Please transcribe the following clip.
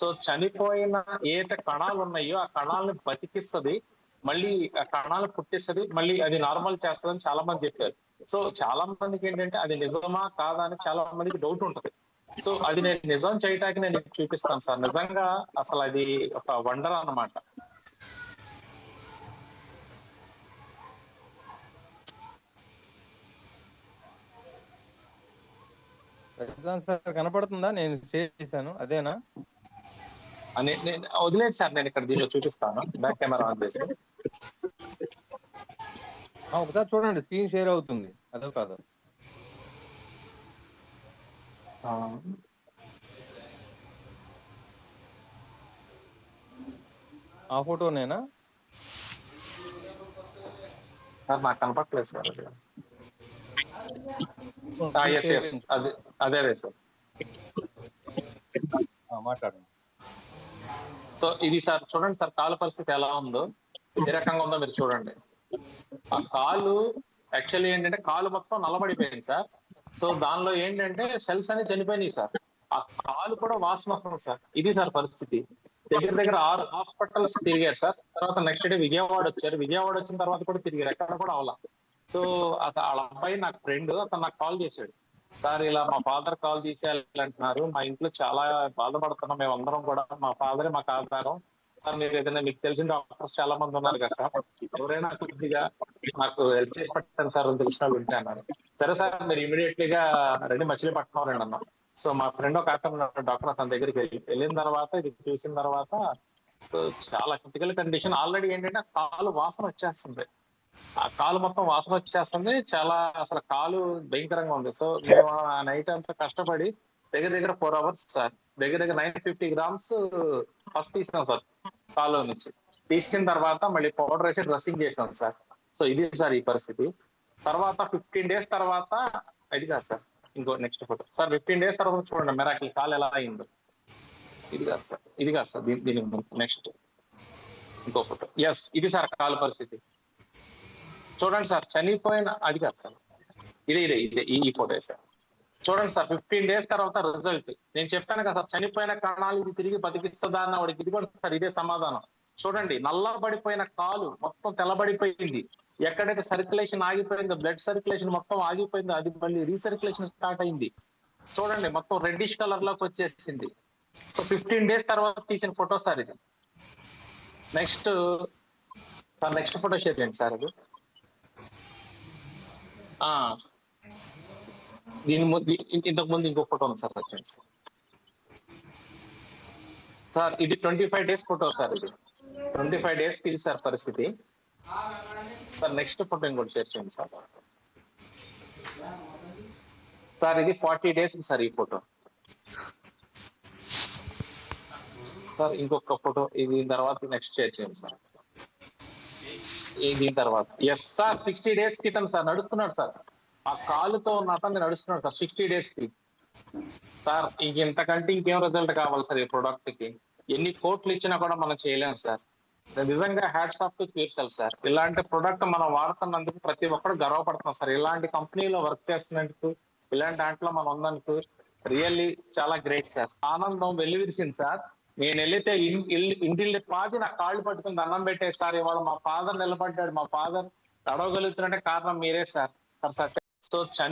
So చనిపోయిన ఏదైతే కణాలు ఉన్నాయో ఆ కణాలను బతికిస్తుంది మళ్ళీ ఆ కణాలు పుట్టిస్తుంది మళ్ళీ అది నార్మల్ చేస్తుందని చాలా మంది చెప్పారు. సో చాలా మందికి ఏంటంటే అది నిజమా కాదా అని చాలా మందికి డౌట్ ఉంటుంది. సో అది నేను నిజం చేయటానికి నేను చూపిస్తాను సార్. నిజంగా అసలు అది ఒక వండర్ అన్నమాట. సార్ కనపడుతుందా? నేను షేర్ చేశాను. అదేనా? వదిలేదు సార్ నేను ఇక్కడ దీనిలో చూపిస్తాను. బ్యాక్ కెమెరా ఆన్ చేసి. ఒకసారి చూడండి స్క్రీన్ షేర్ అవుతుంది. అదో కాదు. ఆ, ఫోటోనేనా? సార్ నాకు కనపట్లేదు సార్ అది. అదే సార్. మాట్లాడండి. సో ఇది సార్ చూడండి సార్ కాలు పరిస్థితి ఎలా ఉందో. ఏ రకంగా ఉందో మీరు చూడండి. ఆ కాలు యాక్చువల్లీ ఏంటంటే కాలు మొత్తం నల్లబడిపోయింది సార్. సో దానిలో ఏంటంటే సెల్స్ అనేది చనిపోయినాయి సార్. ఆ కాలు కూడా వాసన వస్తుంది సార్. ఇది సార్ పరిస్థితి. దగ్గర దగ్గర ఆరు హాస్పిటల్స్ తిరిగారు సార్. తర్వాత నెక్స్ట్ డే విజయవాడ వచ్చారు. విజయవాడ వచ్చిన తర్వాత కూడా తిరిగారు. ఎక్కడ కూడా అవలా. సో అత- వాళ్ళ అబ్బాయి నాకు ఫ్రెండ్ అతను నాకు కాల్ చేశాడు. సార్ ఇలా మా ఫాదర్ కాల్ చేసేయాలి అంటున్నారు మా ఇంట్లో చాలా బాధపడుతున్నాం. మేము అందరం కూడా మా ఫాదరే మాకు ఆధారం. సార్ మీరు ఏదైనా మీకు తెలిసిన డాక్టర్స్ చాలా మంది ఉన్నారు కదా సార్. ఎవరైనా కొద్దిగా నాకు హెల్ప్ చేసి పెట్టండి సార్ తెలిసిన అన్నారు. సరే సార్ మీరు ఇమీడియట్లీ గా రండి మచిలీపట్నం రండి అన్నా. సో మా ఫ్రెండ్ ఒక అతను డాక్టర్ అతని దగ్గరికి వెళ్ళి వెళ్ళిన తర్వాత ఇది చూసిన తర్వాత సో చాలా క్రిటికల్ కండిషన్ ఆల్రెడీ ఏంటంటే కాలు వాసన వచ్చేస్తుంది. ఆ కాలు మొత్తం వాసన వచ్చేస్తుంది. చాలా అసలు కాలు భయంకరంగా ఉంది. సో మేము ఆ నైట్ అంతా కష్టపడి దగ్గర దగ్గర ఫోర్ అవర్స్ సార్. దగ్గర దగ్గర నైన్ ఫిఫ్టీ గ్రామ్స్ ఫస్ట్ తీసాం సార్ కాలు నుంచి. తీసిన తర్వాత మళ్ళీ పౌడర్ వేసి డ్రెస్సింగ్ చేసాం సార్. సో ఇది సార్ ఈ పరిస్థితి. తర్వాత ఫిఫ్టీన్ డేస్ తర్వాత ఇది కాదు సార్ ఇంకో next photo. Sir fifteen days తర్వాత చూడండి మెరాకి కాలు ఎలా అయిందో. ఇది కాదు సార్ ఇది కాదు సార్ దీని దీని నెక్స్ట్ ఇంకో ఫోటో. ఎస్ ఇది సార్ కాలు పరిస్థితి. చూడండి సార్ చనిపోయిన అది కాదు సార్ ఇదే ఇదే ఇదే ఈ ఫోటో సార్ చూడండి సార్ ఫిఫ్టీన్ డేస్ తర్వాత రిజల్ట్ నేను చెప్పాను కదా సార్ చనిపోయిన కణాలు ఇది తిరిగి బతికిస్తుందా అన్న వాడికి ఇది కూడా సార్ ఇదే సమాధానం. చూడండి నల్లబడిపోయిన కాలు మొత్తం తెల్లబడిపోయింది. ఎక్కడైతే సర్క్యులేషన్ ఆగిపోయిందో బ్లడ్ సర్క్యులేషన్ మొత్తం ఆగిపోయిందో అది మళ్ళీ రీసర్క్యులేషన్ స్టార్ట్ అయింది. చూడండి మొత్తం రెడ్డిష్ కలర్లోకి వచ్చేసింది. సో ఫిఫ్టీన్ డేస్ తర్వాత తీసిన ఫోటో సార్ ఇది. Next sir next photo share చేయండి సార్ అది? ఆ, దీని ముందు ఇంతకు ముందు ఇంకో ఫోటో ఉంది సార్ వచ్చేయండి సార్ ఇది twenty five days photo sir ఇది. ట్వంటీ ఫైవ్ డేస్ ఇది సార్ పరిస్థితి. సార్ నెక్స్ట్ ఫోటో ఇంకోటి షేర్ చేయండి సార్. సార్ ఇది ఫార్టీ డేస్ సార్ ఈ ఫోటో. సార్ ఇంకొక ఫోటో ఇది తర్వాత నెక్స్ట్ షేర్ చేయండి సార్. దీని తర్వాత. ఎస్ సార్ సిక్స్టీ డేస్ క్రితం సార్ నడుస్తున్నాడు సార్. ఆ కాలుతో ఉన్న అతను నడుస్తున్నాడు సార్ సిక్స్టీ డేస్కి. సార్ ఇంక ఇంతకంటే ఇంకేం రిజల్ట్ కావాలి సార్ ఈ ప్రొడక్ట్కి? ఎన్ని కోట్లు ఇచ్చినా కూడా మనం చేయలేము సార్. నిజంగా హ్యాట్స్ ఆఫ్ టు క్యూర్సెల్ సార్. ఇలాంటి ప్రొడక్ట్ మనం వాడుతున్నందుకు ప్రతి ఒక్కరు గర్వపడుతున్నాం సార్. ఇలాంటి కంపెనీలో వర్క్ చేస్తున్నందుకు ఇలాంటి దాంట్లో మనం ఉన్నందుకు రియల్లీ చాలా గ్రేట్ సార్. ఆనందం వెల్లివిరిసింది సార్. నేను వెళ్ళితే ఇంటిల్లి పాది నా కాళ్ళు పట్టుకుని దండం పెట్టే సార్ ఇవాళ మా ఫాదర్ నిలబడ్డాడు. మా ఫాదర్ నడవగలుగుతున్నట్టే కారణం మీరే సార్. Sir sir so